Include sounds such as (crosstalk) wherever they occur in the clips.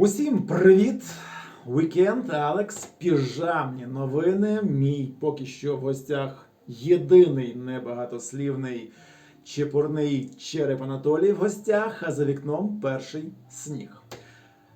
Усім привіт! Вікенд, Алекс, піжамні новини. Мій поки що в гостях єдиний небагатослівний чепурний череп Анатолій в гостях, а за вікном перший сніг.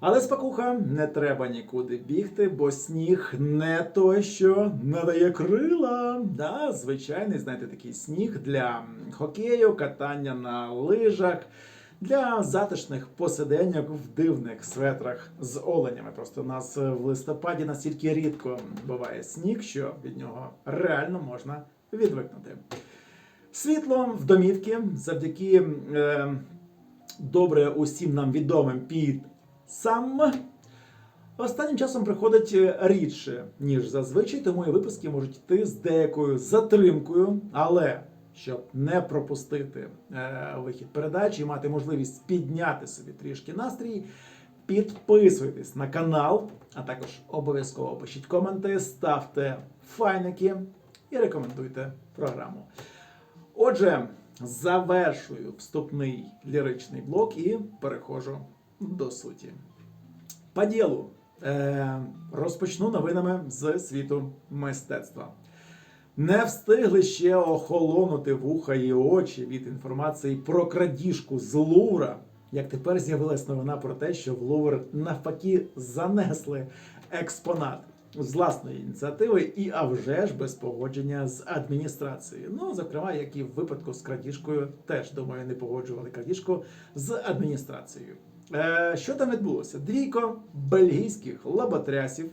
Але спокуха не треба нікуди бігти, бо сніг не той, що надає крила. Да, звичайний, знаєте, такий сніг для хокею, катання на лижах, для затишних посиденьок в дивних светрах з оленями. Просто у нас в листопаді настільки рідко буває сніг, що від нього реально можна відвикнути. Світло в домівки завдяки е, добре усім нам відомим під сам. Останнім часом приходить рідше, ніж зазвичай, тому і випуски можуть йти з деякою затримкою, але щоб не пропустити е, вихід передачі і мати можливість підняти собі трішки настрій, підписуйтесь на канал, а також обов'язково пишіть коменти, ставте файники і рекомендуйте програму. Отже, завершую вступний ліричний блок і переходжу до суті. По ділу е, розпочну новинами з світу мистецтва. Не встигли ще охолонути вуха і очі від інформації про крадіжку з Лувра. Як тепер з'явилась новина про те, що в Лувр навпаки занесли експонат з власної ініціативи, і а вже ж без погодження з адміністрацією. Ну, зокрема, як і в випадку з крадіжкою, теж думаю, не погоджували крадіжку з адміністрацією. Е, що там відбулося? Двійко бельгійських лоботрясів,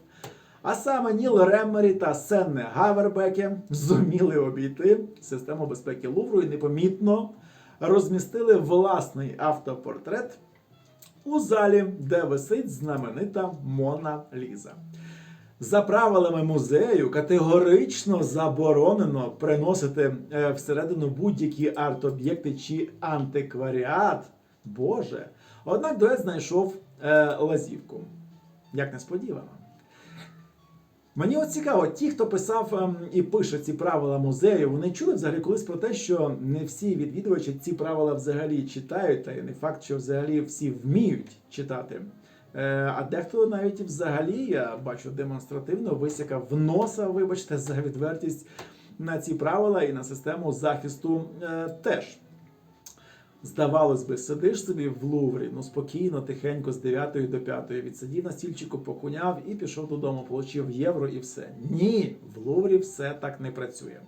а саме Ніл Реммері та Сенне Гавербеке зуміли обійти систему безпеки Лувру і непомітно розмістили власний автопортрет у залі, де висить знаменита Мона Ліза. За правилами музею категорично заборонено приносити е, всередину будь-які арт-об'єкти чи антикваріат. Боже. Однак дует знайшов е, лазівку. Як несподівано. Мені от цікаво, ті, хто писав ем, і пише ці правила музею, вони чули взагалі колись про те, що не всі відвідувачі ці правила взагалі читають, та й не факт, що взагалі всі вміють читати. Е, а дехто навіть взагалі, я бачу, демонстративно висякав в носа, вибачте, за відвертість на ці правила і на систему захисту е, теж. Здавалось би, сидиш собі в Луврі, ну спокійно, тихенько, з 9 до 5, відсидів на стільчику, покуняв і пішов додому, получив євро і все. Ні, в Луврі все так не працює.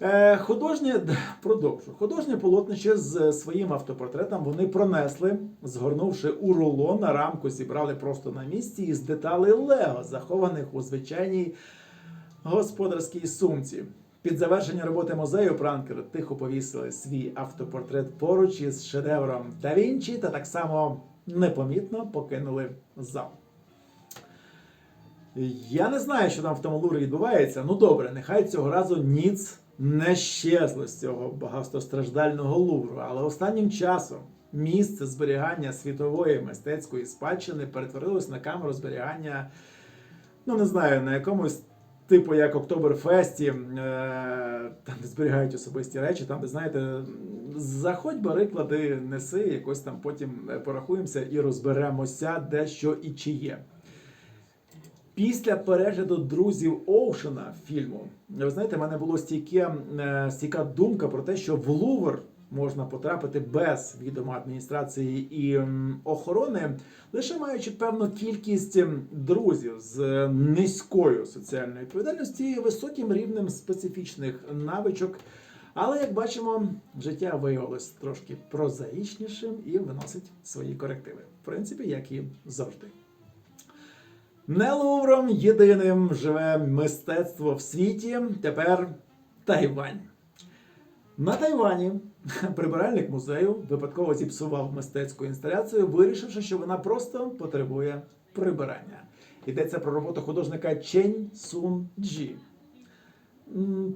Е, художнє продовжу. Художнє полотнище з своїм автопортретом вони пронесли, згорнувши у рулон на рамку, зібрали просто на місці із деталей Лего, захованих у звичайній господарській сумці. Під завершення роботи музею пранкери тихо повісили свій автопортрет поруч із шедевром Да Вінчі та так само непомітно покинули зал. Я не знаю, що там в тому лурі відбувається. Ну добре, нехай цього разу ніц не щезло з цього багатостраждального лувру, але останнім часом місце зберігання світової мистецької спадщини перетворилось на камеру зберігання, ну не знаю, на якомусь. Типу як Октоберфесті, е, там де зберігають особисті речі, там де знаєте, заходь, бери, клади, неси, якось там потім е, порахуємося і розберемося, де що і чи є. Після перегляду друзів Оушена фільму, ви знаєте, в мене було стійке, е, стійка думка про те, що в Лувр можна потрапити без відома адміністрації і охорони, лише маючи певну кількість друзів з е, низькою соціальною відповідальністю і високим рівнем специфічних навичок. Але як бачимо, життя виявилось трошки прозаїчнішим і виносить свої корективи. В принципі, як і завжди. Не Лувром єдиним живе мистецтво в світі. Тепер Тайвань. На Тайвані (laughs) прибиральник музею випадково зіпсував мистецьку інсталяцію, вирішивши, що вона просто потребує прибирання. Йдеться про роботу художника Чень Сун Джі.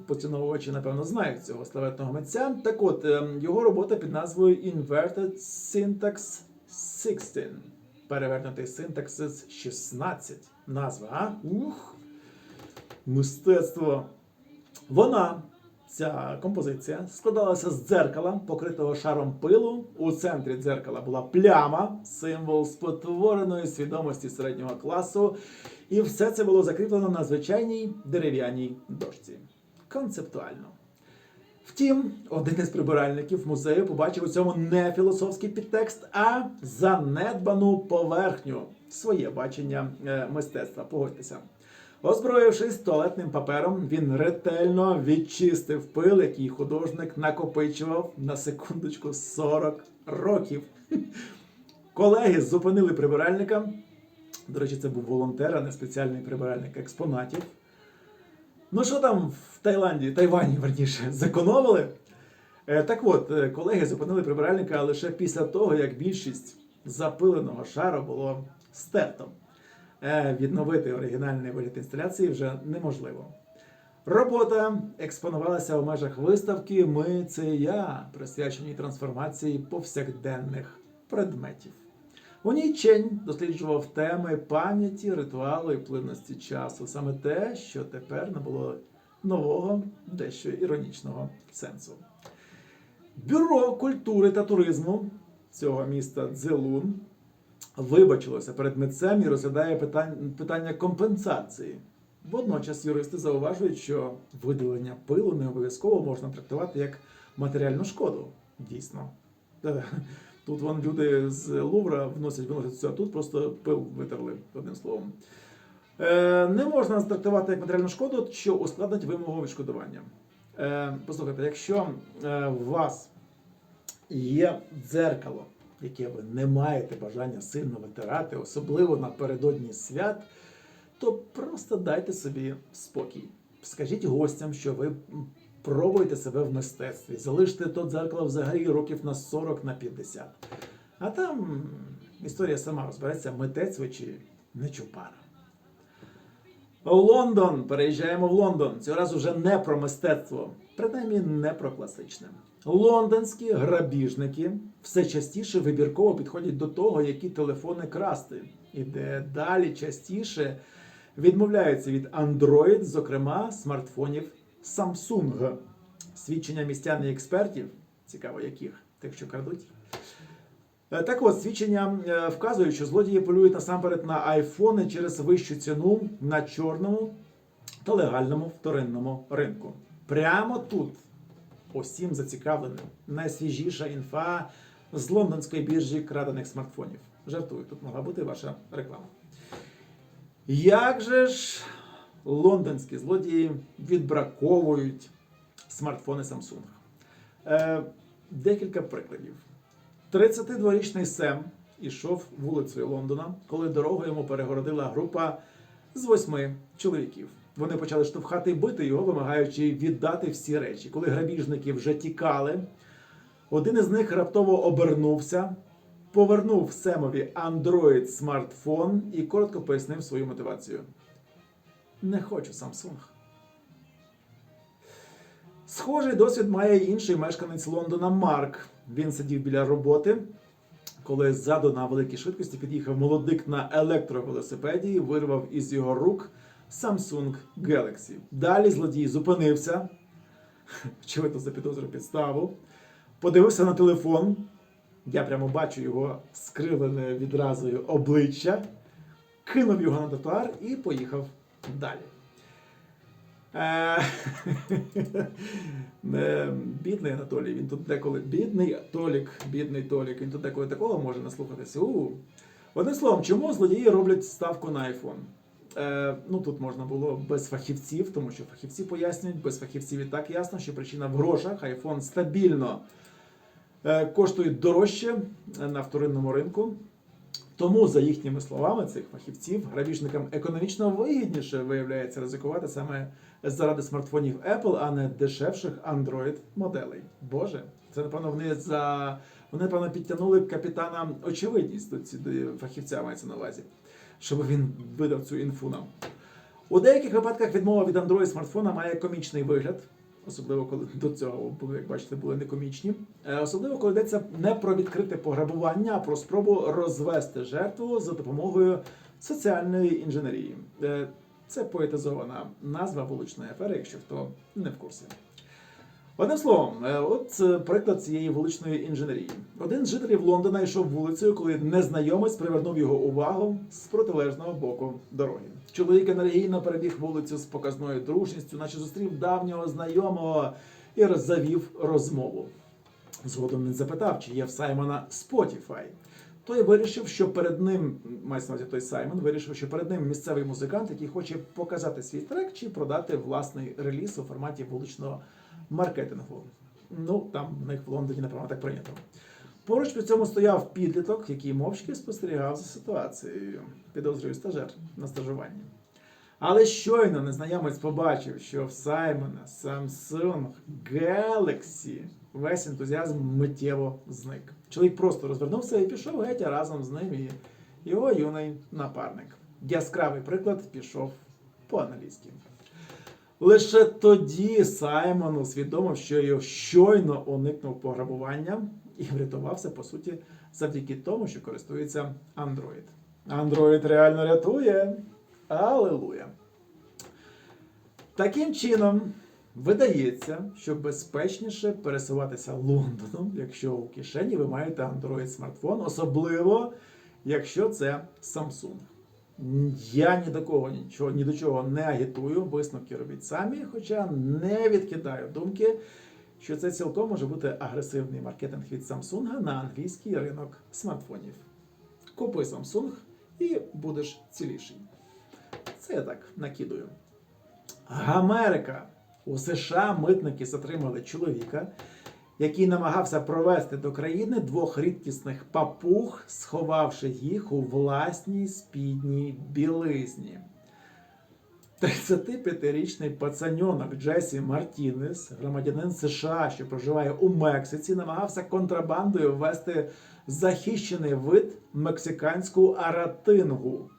Поціновувачі, напевно, знають цього славетного митця. Так от, ем, його робота під назвою Inverted Syntax 16. Перевернутий синтаксис 16. Назва, а? Ух! Мистецтво. Вона Ця композиція складалася з дзеркала, покритого шаром пилу. У центрі дзеркала була пляма, символ спотвореної свідомості середнього класу. І все це було закріплено на звичайній дерев'яній дошці. Концептуально. Втім, один із прибиральників музею побачив у цьому не філософський підтекст, а занедбану поверхню, своє бачення е, мистецтва. Погодьтеся. Озброївшись туалетним папером, він ретельно відчистив пил, який художник накопичував на секундочку 40 років. Колеги зупинили прибиральника. До речі, це був волонтер, а не спеціальний прибиральник експонатів. Ну що там в Таїланді, Тайвані, верніше, зекономили? Е, Так от, е, колеги зупинили прибиральника лише після того, як більшість запиленого шару було стерто. Е, Відновити оригінальний вигляд інсталяції вже неможливо. Робота експонувалася у межах виставки Ми це я, присвяченій трансформації повсякденних предметів. У ній Чень досліджував теми пам'яті, ритуалу і плинності часу, саме те, що тепер набуло нового, дещо іронічного сенсу. Бюро культури та туризму цього міста Дзелун вибачилося перед митцем і розглядає питання компенсації. Водночас юристи зауважують, що видалення пилу не обов'язково можна трактувати як матеріальну шкоду. Дійсно. Тут вон люди з Лувра вносять виносять а тут просто пил витерли, одним словом. Е, не можна трактувати як матеріальну шкоду, що ускладнить вимогу відшкодування. Е, послухайте, якщо е, у вас є дзеркало, яке ви не маєте бажання сильно витирати, особливо напередодні свят, то просто дайте собі спокій. Скажіть гостям, що ви пробуєте себе в мистецтві, залиште то дзеркало взагалі років на 40 на 50. А там історія сама розбереться, митець ви чи не чупара. Лондон. Переїжджаємо в Лондон. Цього разу вже не про мистецтво, принаймні не про класичне. Лондонські грабіжники все частіше вибірково підходять до того, які телефони красти, і де далі частіше відмовляються від Android, зокрема смартфонів Samsung. Свідчення містян і експертів, цікаво яких, тих, що крадуть. Е, Так от, свідчення е, вказують, що злодії полюють насамперед на айфони через вищу ціну на чорному та легальному вторинному ринку. Прямо тут усім зацікавленим найсвіжіша інфа з лондонської біржі крадених смартфонів. Жартую, тут могла бути ваша реклама. Як же ж лондонські злодії відбраковують смартфони Samsung? Е, декілька прикладів. 32-річний Сем ішов вулицею Лондона, коли дорогу йому перегородила група з восьми чоловіків. Вони почали штовхати і бити його, вимагаючи віддати всі речі. Коли грабіжники вже тікали, один із них раптово обернувся, повернув Семові Android смартфон і коротко пояснив свою мотивацію. Не хочу Samsung. Схожий досвід має інший мешканець Лондона Марк. Він сидів біля роботи, коли ззаду на великій швидкості під'їхав молодик на електровелосипеді і вирвав із його рук Samsung Galaxy. Далі злодій зупинився, (laughs) очевидно, запідозрив підставу, подивився на телефон. Я прямо бачу його скривлене відразою обличчя, кинув його на тротуар і поїхав далі. Е, (laughs) е, Бідний Анатолій, він тут деколи. Бідний Толік, бідний Толік, він тут деколи такого може наслухатися. У. Одним словом, чому злодії роблять ставку на iPhone? Е, ну тут можна було без фахівців, тому що фахівці пояснюють, без фахівців і так ясно, що причина в грошах. iPhone стабільно е, коштує дорожче на вторинному ринку. Тому, за їхніми словами, цих фахівців, грабіжникам економічно вигідніше виявляється ризикувати саме заради смартфонів Apple, а не дешевших Android моделей. Боже, це напевно вони за вони напевно підтягнули капітана очевидність до ці фахівця мається на увазі, щоб він видав цю інфу нам. У деяких випадках відмова від Android смартфона має комічний вигляд. Особливо коли до цього були, як бачите, були некомічні. Е, Особливо, коли йдеться не про відкрите пограбування, а про спробу розвести жертву за допомогою соціальної інженерії. Е, Це поетизована назва вуличної афери, якщо хто не в курсі. Одним словом, е, от е, приклад цієї вуличної інженерії. Один з жителів Лондона йшов вулицею, коли незнайомець привернув його увагу з протилежного боку дороги. Чоловік енергійно перебіг вулицю з показною дружністю, наче зустрів давнього знайомого і завів розмову. Згодом він запитав, чи є в Саймона Spotify. Той вирішив, що перед ним, мається на той Саймон, вирішив, що перед ним місцевий музикант, який хоче показати свій трек чи продати власний реліз у форматі вуличного маркетингу. Ну, там в них в Лондоні, напевно, так прийнято. Поруч при цьому стояв підліток, який мовчки спостерігав за ситуацією, підозрюю стажер на стажуванні. Але щойно незнайомець побачив, що в Саймона Samsung Galaxy весь ентузіазм миттєво зник. Чоловік просто розвернувся і пішов геть разом з ним і його юний напарник. Яскравий приклад пішов по-англійськи. Лише тоді Саймон усвідомив, що його щойно уникнув пограбування і врятувався, по суті, завдяки тому, що користується Android. Android реально рятує. Алелуя. Таким чином, видається, що безпечніше пересуватися Лондоном, якщо у кишені ви маєте Android смартфон, особливо якщо це Samsung. Я ні до кого нічого, ні до чого не агітую, висновки робіть самі, хоча не відкидаю думки, що це цілком може бути агресивний маркетинг від Samsung на англійський ринок смартфонів. Купи Samsung і будеш ціліший. Це я так накидую. Америка. У США митники затримали чоловіка, який намагався провести до країни двох рідкісних папуг, сховавши їх у власній спідній білизні. 35-річний пацаньонок Джесі Мартінес, громадянин США, що проживає у Мексиці, намагався контрабандою ввести захищений вид мексиканську аратингу.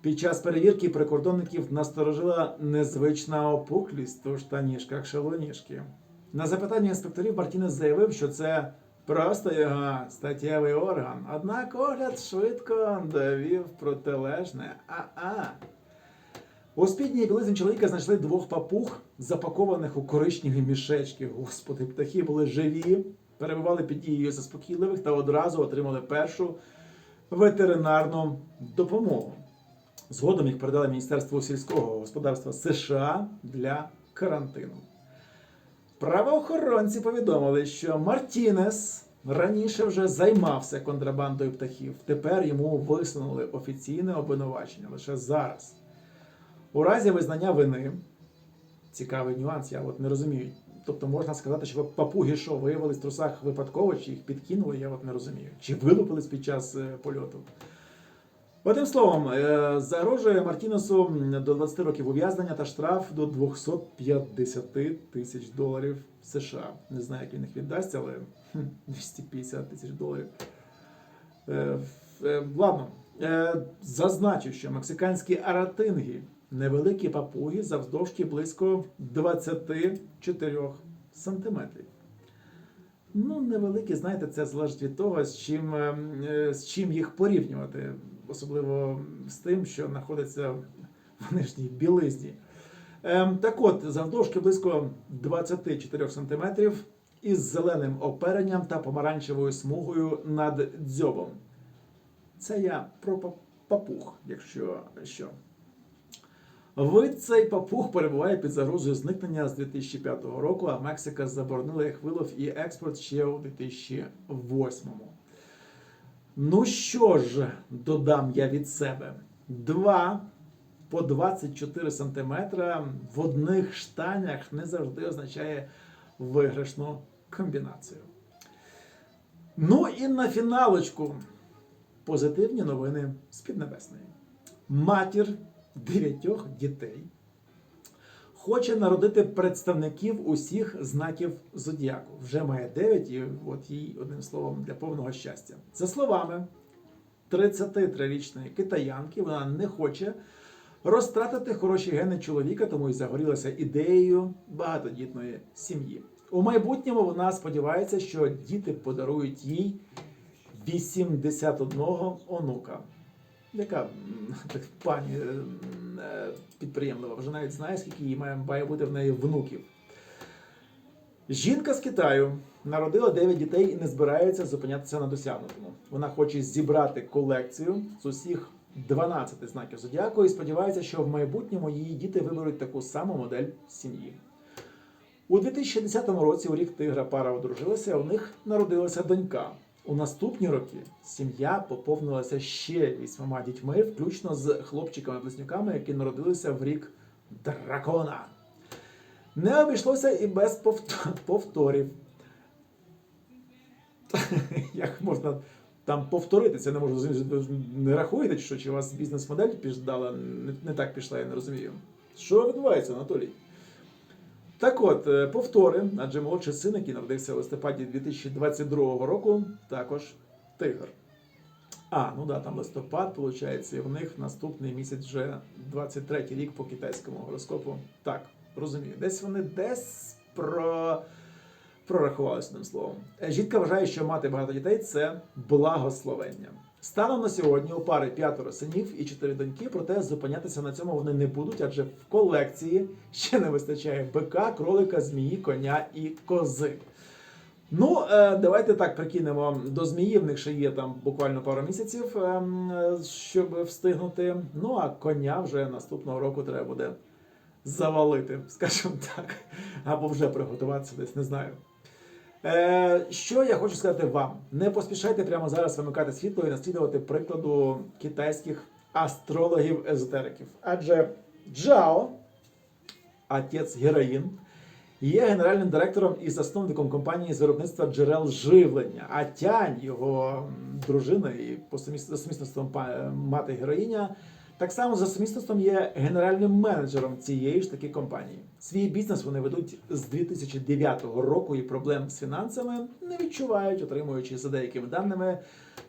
Під час перевірки прикордонників насторожила незвична опуклість у штанішках шалоніжки. На запитання інспекторів Мартінес заявив, що це просто його статтєвий орган. Однак огляд швидко довів протилежне. А-а. У спідній білизні чоловіка знайшли двох папуг, запакованих у коричневі мішечки. Господи, птахи були живі, перебували під дією заспокійливих та одразу отримали першу ветеринарну допомогу. Згодом їх передали Міністерству сільського господарства США для карантину. Правоохоронці повідомили, що Мартінес раніше вже займався контрабандою птахів. Тепер йому висунули офіційне обвинувачення лише зараз. У разі визнання вини, цікавий нюанс, я от не розумію. Тобто можна сказати, що папуги що виявились в трусах випадково, чи їх підкинули, я от не розумію. Чи вилупились під час е, польоту. Одним словом, е, загрожує Мартінесу до 20 років ув'язнення та штраф до 250 тисяч доларів США. Не знаю, як він їх віддасть, але 250 тисяч доларів. Е, е, Ладно, зазначу, що мексиканські аратинги невеликі папуги завдовжки близько 24 сантиметрів. Ну, невеликі, знаєте, це залежить від того, з чим, е, е, з чим їх порівнювати, особливо з тим, що знаходиться в нижній білизні. Ем, Так от, завдовжки близько 24 см із зеленим оперенням та помаранчевою смугою над дзьобом. Це я про па- папуг, якщо що. Вид цей папуг перебуває під загрозою зникнення з 2005 року, а Мексика заборонила їх вилов і експорт ще у 2008. Ну що ж, додам я від себе. Два по 24 см в одних штанях не завжди означає виграшну комбінацію. Ну і на фіналочку позитивні новини з Піднебесної. Матір дев'ятьох дітей хоче народити представників усіх знаків зодіаку. Вже має дев'ять, і от їй одним словом для повного щастя. За словами 33-річної китаянки, вона не хоче розтратити хороші гени чоловіка, тому і загорілася ідеєю багатодітної сім'ї. У майбутньому вона сподівається, що діти подарують їй 81 онука. Яка (laughs) так, пані е, підприємлива, вже навіть знає, скільки їй має, має бути в неї внуків. Жінка з Китаю народила 9 дітей і не збирається зупинятися на досягнутому. Вона хоче зібрати колекцію з усіх 12 знаків зодіаку і сподівається, що в майбутньому її діти виберуть таку саму модель сім'ї. У 2010 році, у рік тигра пара одружилася, у них народилася донька. У наступні роки сім'я поповнилася ще вісьмома дітьми, включно з хлопчиками-близнюками, які народилися в рік дракона. Не обійшлося і без повторів. (laughs) Як можна там повторитися? Не можу не рахуєте, що чи у вас бізнес-модель піждала, не так пішла, я не розумію. Що відбувається, Анатолій? Так от, е, повтори, адже молодший син, який народився в листопаді 2022 року, також тигр. А, ну да, там листопад, виходить, і в них наступний місяць вже 23 рік по китайському гороскопу. Так, розумію. Десь вони десь про... прорахувалися одним словом. Е, Жінка вважає, що мати багато дітей це благословення. Станом на сьогодні у пари п'ятеро синів і чотири доньки, проте зупинятися на цьому вони не будуть, адже в колекції ще не вистачає бика, кролика, змії, коня і кози. Ну, е, давайте так прикинемо. До змії в них ще є там буквально пару місяців, ем, е, щоб встигнути. Ну а коня вже наступного року треба буде завалити, скажімо так, або вже приготуватися десь, не знаю. Е, що я хочу сказати вам? Не поспішайте прямо зараз вимикати світло і наслідувати прикладу китайських астрологів-езотериків. Адже Джао, отець героїн, є генеральним директором і засновником компанії з виробництва джерел живлення. А Тянь, його дружина і по суміс- за сумісництвом мати героїня, так само за сумісництвом є генеральним менеджером цієї ж таки компанії. Свій бізнес вони ведуть з 2009 року і проблем з фінансами не відчувають, отримуючи за деякими даними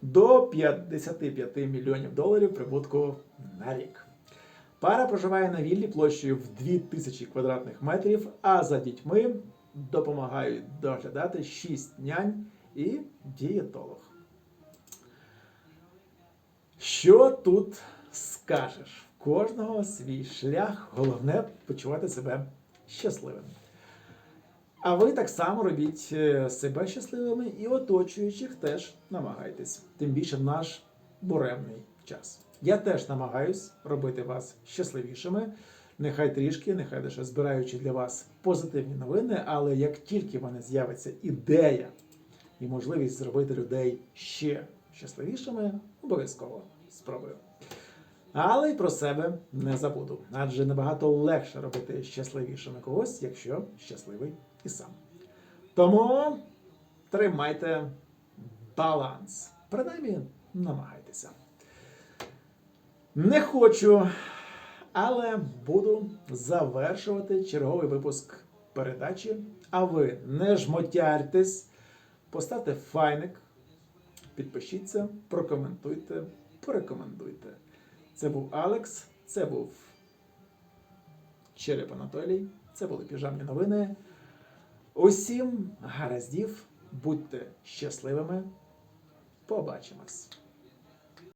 до 55 мільйонів доларів прибутку на рік. Пара проживає на віллі площею в 2000 квадратних метрів, а за дітьми допомагають доглядати 6 нянь і дієтолог. Що тут скажеш? В кожного свій шлях, головне почувати себе щасливим. А ви так само робіть е, себе щасливими і оточуючих теж намагайтесь. Тим більше в наш буремний час. Я теж намагаюсь робити вас щасливішими. Нехай трішки, нехай лише збираючи для вас позитивні новини, але як тільки в мене з'явиться ідея і можливість зробити людей ще щасливішими, обов'язково спробую. Але й про себе не забуду, адже набагато легше робити щасливішими когось, якщо щасливий і сам. Тому тримайте баланс. Принаймні, намагайтеся. Не хочу, але буду завершувати черговий випуск передачі. А ви не жмотяртесь, поставте файник, підпишіться, прокоментуйте, порекомендуйте. Це був Алекс, це був Череп Анатолій, це були піжамні новини. Усім гараздів, будьте щасливими. Побачимось!